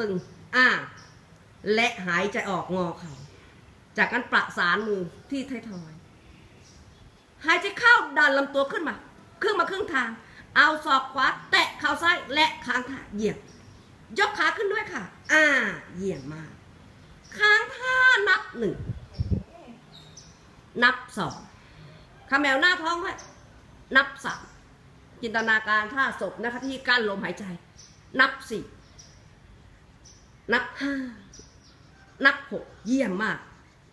ตึงอ่าและหายใจออกงอเข่าจากนั้นประสานมือที่ไทยทอยหายใจเข้าดันลำตัวขึ้นมาขึ้นมาครึ่งทาง เอาศอกขวาแตะเข่าซ้ายและค้างท่าเหยียบยกขาขึ้นด้วยค่ะ อ่า เหยียมมากค้างท่านับหนึ่งนับสองขมแมวหน้าท้องไว้นับสามจินตนาการท่าศพนะคะที่กั้นลมหายใจ นับสี่ นับห้านับหกเยี่ยมมาก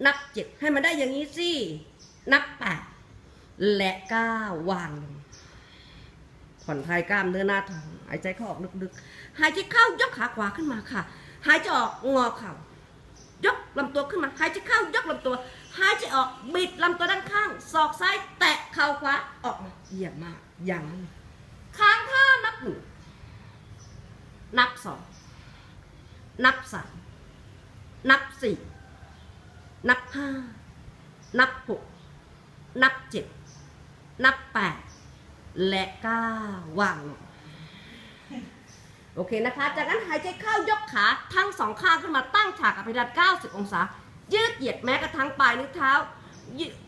นับเจ็ดให้มันได้อย่างนี้สิ นับแปดและเก้าววางลงผ่อนคลายกล้ามเนื้อหน้าท้องหายใจเข้าออกลึกๆ หายใจเข้ายกขาขวาขึ้นมาค่ะ หายใจออกงอเข่ายกลำตัวขึ้นมา หายใจเข้ายกลำตัว หายใจออกบิดลำตัวด้านข้าง ศอกซ้ายแตะเข่าขวาออกมาเยี่ยมมากอย่างนั้นค้างท่านับหนึ่ง นับสอง นับสามนับสี่นับห้านับหกนับเจ็ดนับแปดและเก้าวางลงโอเคนะคะ จากนั้นหายใจเข้ายกขาทั้งสองข้างขึ้นมาตั้งฉากกับเพดาน90 องศา ยืดเหยียดแม้กระทั่งปลายนิ้วเท้า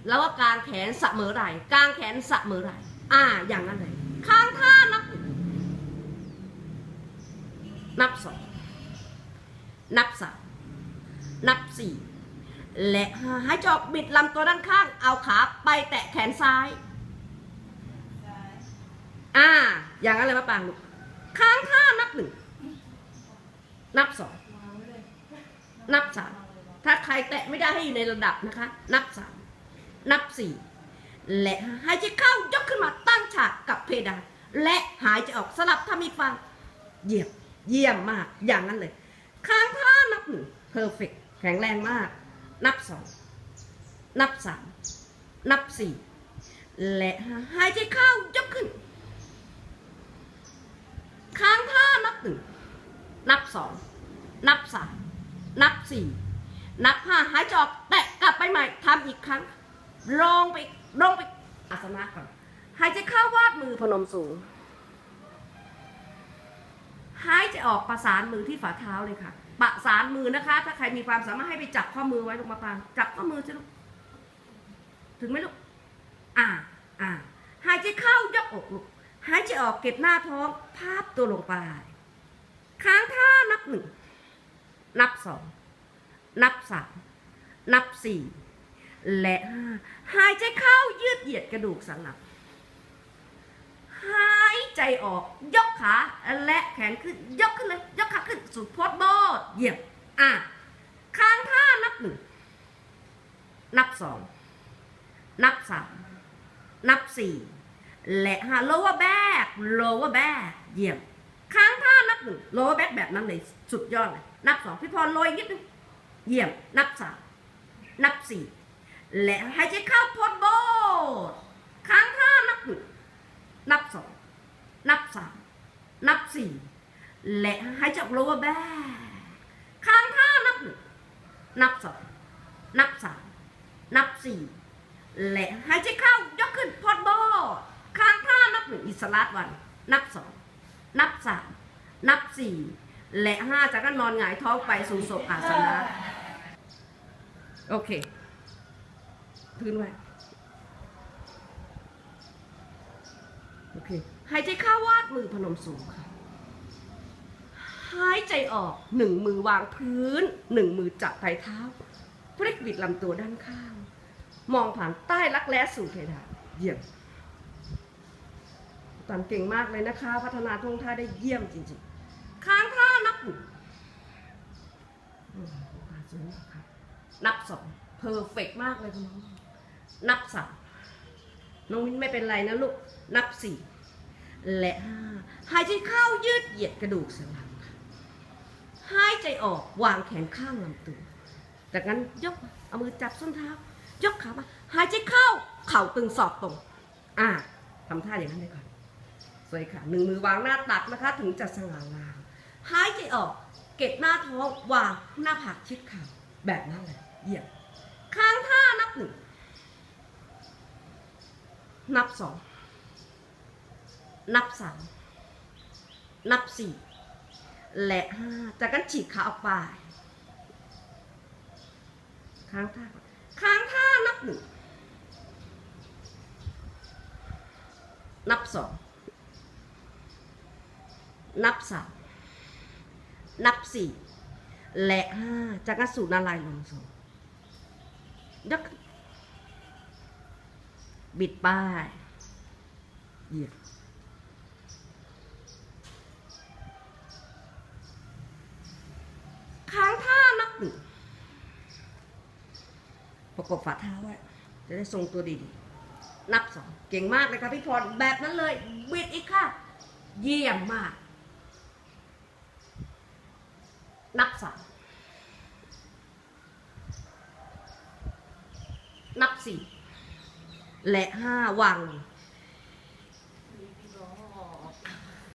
แล้วก็กางแขนเมอไหล่กางแขนเมอไหล่อ่า อย่างนั้นเลย ข้างท่านับ นับสอง นับสามนับสี่และห้าใจอกบิดลำตัวด้านข้าง เอาขาไปแตะแขนซ้ายอ่า อย่างนั้นเลยมะปางลูกค้างท่านับหนึ่งนับสองนับสามถ้าใครแตะไม่ได้ให้อยู่ในระดับนะคะ นับสามนับสี่และหายใจเข้ายกขึ้นมาตั้งฉากกับเพดานและหายใจออกสลับทำอีกฝั่งเยี่ยมเยี่ยมมากอย่างนั้นเลย ค้างท่านับหนึ่งเพอร์เฟกแข็งแรงมาก นับสองนับสามนับสี่และห้าหายใจเข้ายกขึ้น ค้างท่านับหนึ่งนับสองนับสามนับสี่นับห้าหายใจออกแตะกลับไปใหม่ทำอีกครั้งลงไปลงไปอาสนะก่อนหายใจเข้าวาดมือพนมสูง หายใจออกประสานมือที่ฝ่าเท้าเลยค่ะ ประสานมือนะคะ ถ้าใครมีความสามารถให้ไปจับข้อมือไว้ลูกมาปางจับข้อมือใช่ลูกถึงไหมลูกอ่าอ่าหายใจเข้ายกอกลูกหายใจออกเก็บหน้าท้องพาบตัวลงไปค้างท่านับหนึ่งนับสองนับสามนับสี่และห้าหายใจเข้ายืดเหยียดกระดูกสันหลังห้า ใจออก ยกขาและแขนขึ้น ยกขึ้นเลย ยกขาขึ้นสุดพสโบดเหยียบ อะค้างท่านับหนึ่ง นับสอง นับสาม นับสี่ และห้า lower back lower back เยี่ยมค้างท่านับหนึ่ง lower back แบบนั้นเลยสุดยอดเลย นับสองพี่พรโรยนิดนึงเยี่ยมนับสาม นับสี่ และหายใจเข้าโพดโบดค้างท่านับหนึ่ง นับสอง นับสามนับสี่และหายใจออก lower back ค้างท่านับหนึ่งนับสองนับสามนับสี่และหายใจเข้ายกขึ้นพอดบอค้างท่านับหนึ่งอิสระวัน นับสองนับสามนับสี่และห้าจากนั้นนอนหงายท้องไปสู่ศพอาสนะโอเคพื้นไว้ โอเค หายใจเข้าวาดมือพนมสูงค่ะ หายใจออกหนึ่งมือวางพื้นหนึ่งมือจับไท้เท้าพลิกบิดลำตัวด้านข้าง มองผ่านใต้รักแร้สู่เพดานเยี่ยมตันเก่งมากเลยนะคะ พัฒนาท่วงท่าได้เยี่ยมจริงๆ ค้างท่านับหนึ่งอืมนับสองเพอร์เฟกมากเลยคุณน้องนับสาม น้องมิ้นไม่เป็นไรนะลูก นับสี่และห้าหายใจเข้ายืดเหยียดกระดูกสันหลังหายใจออกวางแขนข้างลำตัว จากนั้นยกเอามือจับส้นเท้า ยกขามาหายใจเข้า เข่าตึงศอกตรง อ่าทำท่าอย่างนั้นเลยก่อน สวยค่ะ หนึ่งมือวางหน้าตักนะคะ ถึงจะสง่างามหายใจออก เก็บหน้าท้องวางหน้าผากชิดเข่าแบบนั้นเลยเหยียมค้างท่านับหนึ่ง นับสอง นับสาม นับสี่ และห้า จากนั้นฉีกขาออกไป ค้างท่า ค้างท่านับหนึ่ง นับสอง นับสาม นับสี่ และห้า จากนั้นสู่นาลายลงสองยก บิดป้าย เหยียบค้างท่านับหนึ่งประกบฝ่าเท้าไว้จะได้ทรงตัวดีๆ นับสอง เก่งมากเลยค่ะพี่พร แบบนั้นเลย บิดอีกค่ะ เยี่ยมมาก นับสามนับสี่ และห้าวัง